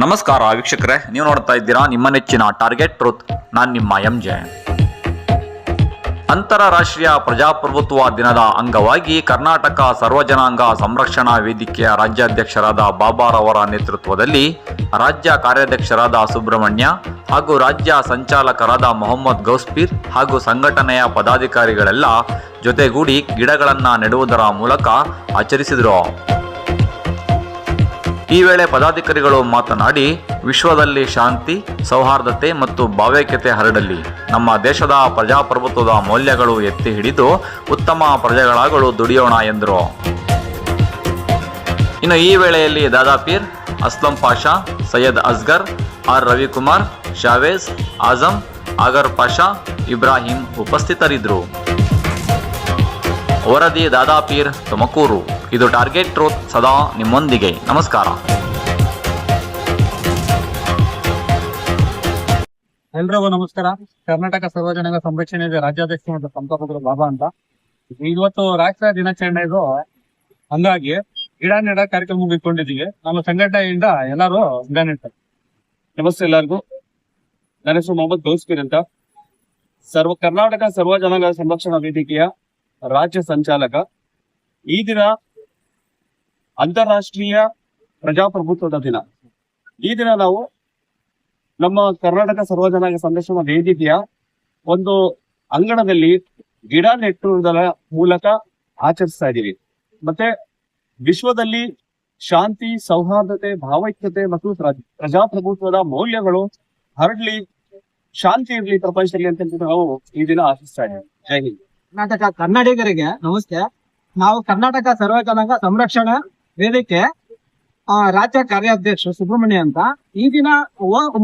ನಮಸ್ಕಾರ ವೀಕ್ಷಕರೇ, ನೀವು ನೋಡ್ತಾ ಇದ್ದೀರಾ ನಿಮ್ಮ ನೆಚ್ಚಿನ ಟಾರ್ಗೆಟ್ ಟ್ರೂತ್ ನಾನು ನಿಮ್ಮ ಎಂ ಜೆ ಅಂತಾರಾಷ್ಟ್ರೀಯ ಪ್ರಜಾಪ್ರಭುತ್ವ ದಿನದ ಅಂಗವಾಗಿ ಕರ್ನಾಟಕ ಸರ್ವಜನಾಂಗ ಸಂರಕ್ಷಣಾ ವೇದಿಕೆಯ ರಾಜ್ಯಾಧ್ಯಕ್ಷರಾದ ಬಾಬಾರವರ ನೇತೃತ್ವದಲ್ಲಿ ರಾಜ್ಯ ಕಾರ್ಯಾಧ್ಯಕ್ಷರಾದ ಸುಬ್ರಹ್ಮಣ್ಯ ಹಾಗೂ ರಾಜ್ಯ ಸಂಚಾಲಕರಾದ ಮೊಹಮ್ಮದ್ ಗೌಸ್ಪೀರ್ ಹಾಗೂ ಸಂಘಟನೆಯ ಪದಾಧಿಕಾರಿಗಳೆಲ್ಲ ಜೊತೆಗೂಡಿ ಗಿಡಗಳನ್ನು ನೆಡುವುದರ ಮೂಲಕ ಆಚರಿಸಿದರು. ಈ ವೇಳೆ ಪದಾಧಿಕಾರಿಗಳು ಮಾತನಾಡಿ, ವಿಶ್ವದಲ್ಲಿ ಶಾಂತಿ, ಸೌಹಾರ್ದತೆ ಮತ್ತು ಭಾವೈಕ್ಯತೆ ಹರಡಲಿ. ನಮ್ಮ ದೇಶದ ಪ್ರಜಾಪ್ರಭುತ್ವದ ಮೌಲ್ಯಗಳು ಎತ್ತಿ ಹಿಡಿದು ಉತ್ತಮ ಪ್ರಜೆಗಳಾಗಲು ದುಡಿಯೋಣ ಎಂದರು. ಇನ್ನು ಈ ವೇಳೆಯಲ್ಲಿ ದಾದಾಪೀರ್ ಅಸ್ಲಂ ಪಾಷಾ, ಸೈಯದ್ ಅಸ್ಗರ್, ಆರ್ ರವಿಕುಮಾರ್, ಶಾವೇಜ್, ಆಜಂ, ಆಗರ್ ಪಾಷಾ, ಇಬ್ರಾಹಿಂ ಉಪಸ್ಥಿತರಿದ್ದರು. ವರದಿ ದಾದಾಪೀರ್ ತುಮಕೂರು. ಇದು ಟಾರ್ಗೆಟ್ ಟ್ರೂತ್ ಸದಾ ನಿಮ್ಮೊಂದಿಗೆ. ನಮಸ್ಕಾರ. ಎಲ್ರಿಗೂ ನಮಸ್ಕಾರ. ಕರ್ನಾಟಕ ಸರ್ವಜನಾಂಗ ಸಂರಕ್ಷಣೆ ರಾಜ್ಯಾಧ್ಯಕ್ಷ ಮತ್ತು ಸಂಸ್ಥಾಪಕರು ಬಾಬಾ ಅಂತ. ಇವತ್ತು ರಾಷ್ಟ್ರ ದಿನಾಚರಣೆ ಇದು. ಹಂಗಾಗಿ ಗಿಡ ನೆಡ ಕಾರ್ಯಕ್ರಮ ಮುಗಿಕೊಂಡಿದ್ದೀವಿ ನಮ್ಮ ಸಂಘಟನೆಯಿಂದ ಎಲ್ಲರೂ ಗಿಡ ನೆಡ್ತಾರೆ. ನಮಸ್ತೆ ಎಲ್ಲರಿಗೂ. ನನ್ನ ಹೆಸರು ಮೊಹಮ್ಮದ್ ಗೌಸ್ಪೀರ್ ಅಂತ. ಸರ್ವ ಕರ್ನಾಟಕ ಸರ್ವ ಜನಾಂಗ ಸಂರಕ್ಷಣಾ ವೇದಿಕೆಯ ರಾಜ್ಯ ಸಂಚಾಲಕ. ಈ ದಿನ ಅಂತಾರಾಷ್ಟ್ರೀಯ ಪ್ರಜಾಪ್ರಭುತ್ವದ ದಿನ. ಈ ದಿನ ನಾವು ನಮ್ಮ ಕರ್ನಾಟಕ ಸರ್ವಜನಾಂಗ ಸಂರಕ್ಷಣಾ ವೇದಿಕೆಯ ಒಂದು ಅಂಗಣದಲ್ಲಿ ಗಿಡ ನೆಟ್ಟುವುದರ ಮೂಲಕ ಆಚರಿಸ್ತಾ ಇದ್ದೀವಿ. ಮತ್ತೆ ವಿಶ್ವದಲ್ಲಿ ಶಾಂತಿ, ಸೌಹಾರ್ದತೆ, ಭಾವೈಕ್ಯತೆ ಮತ್ತು ಪ್ರಜಾಪ್ರಭುತ್ವದ ಮೌಲ್ಯಗಳು ಹರಡ್ಲಿ, ಶಾಂತಿ ಇರಲಿ ಪ್ರಪಂಚದಲ್ಲಿ ಅಂತ ನಾವು ಈ ದಿನ ಆಚರಿಸ್ತಾ ಇದ್ದೀವಿ. ಜೈ ಹಿಂದ್. ಕರ್ನಾಟಕ ಕನ್ನಡಿಗರಿಗೆ ನಮಸ್ತೆ. ನಾವು ಕರ್ನಾಟಕ ಸರ್ವಜನಾಂಗ ಸಂರಕ್ಷಣಾ ವೇದಿಕೆ ಆ, ರಾಜ್ಯ ಕಾರ್ಯಾಧ್ಯಕ್ಷ ಸುಬ್ರಹ್ಮಣ್ಯ ಅಂತ. ಈ ದಿನ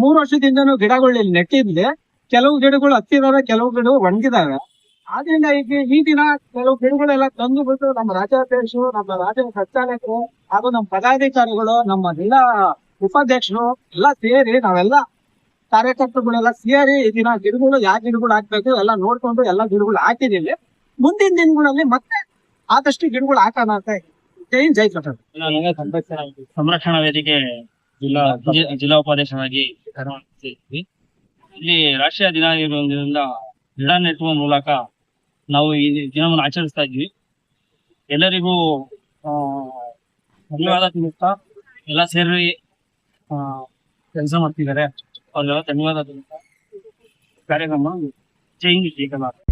ಮೂರು ವರ್ಷದಿಂದನೂ ಗಿಡಗಳು ಇಲ್ಲಿ ನೆಟ್ಟಿದ್ಲಿ ಕೆಲವು ಗಿಡಗಳು ಹತ್ತಿದಾವೆ ಕೆಲವು ಗಿಡಗಳು ಒಣಗಿದಾವೆ. ಆದ್ರಿಂದ ಈಗ ಈ ದಿನ ಕೆಲವು ಗಿಡಗಳೆಲ್ಲ ತಂದು ಬಿಟ್ಟು ನಮ್ಮ ರಾಜ್ಯಾಧ್ಯಕ್ಷರು ನಮ್ಮ ರಾಜ್ಯ ಸಂಚಾಲಕರು ಹಾಗೂ ನಮ್ಮ ಪದಾಧಿಕಾರಿಗಳು ನಮ್ಮ ಜಿಲ್ಲಾ ಉಪಾಧ್ಯಕ್ಷರು ಎಲ್ಲ ಸೇರಿ ನಾವೆಲ್ಲ ಕಾರ್ಯಕರ್ತರುಗಳೆಲ್ಲ ಸೇರಿ ಈ ದಿನ ಗಿಡಗಳು ಯಾವ ಗಿಡಗಳು ಹಾಕ್ಬೇಕು ಎಲ್ಲ ನೋಡ್ಕೊಂಡು ಎಲ್ಲ ಗಿಡಗಳು ಹಾಕಿದೀವಿ ಮುಂದಿನ ದಿನಗಳಲ್ಲಿ ಮತ್ತೆ ಆದಷ್ಟು ಗಿಡಗಳು ಹಾಕೋಣ ಅಂತ ಜೈ ಜೈ ಸಂರಕ್ಷಣಾ ವೇದಿಕೆ ಜಿಲ್ಲಾ ಜಿಲ್ಲಾ ಉಪಾಧ್ಯಕ್ಷರಾಗಿ ಇಲ್ಲಿ ರಾಷ್ಟ್ರೀಯ ದಿನ ಇರೋದ್ರಿಂದ ಗಿಡ ನೆಟ್ಟುವ ಮೂಲಕ ನಾವು ಈ ದಿನವನ್ನು ಆಚರಿಸ್ತಾ ಇದ್ವಿ ಎಲ್ಲರಿಗೂ ಆ, ಧನ್ಯವಾದ ತಿಳಿಸ್ತಾ ಎಲ್ಲ ಸೇರಿ ಕೆಲಸ ಮಾಡ್ತಿದ್ದಾರೆ. ಅವ್ರಿಗೆಲ್ಲ ಧನ್ಯವಾದ ತಿಳಿಸ್ತಾ ಕಾರ್ಯಕ್ರಮ ಜೈ ಹಿಂದ್, ಜೈ ಕರ್ನಾಟಕ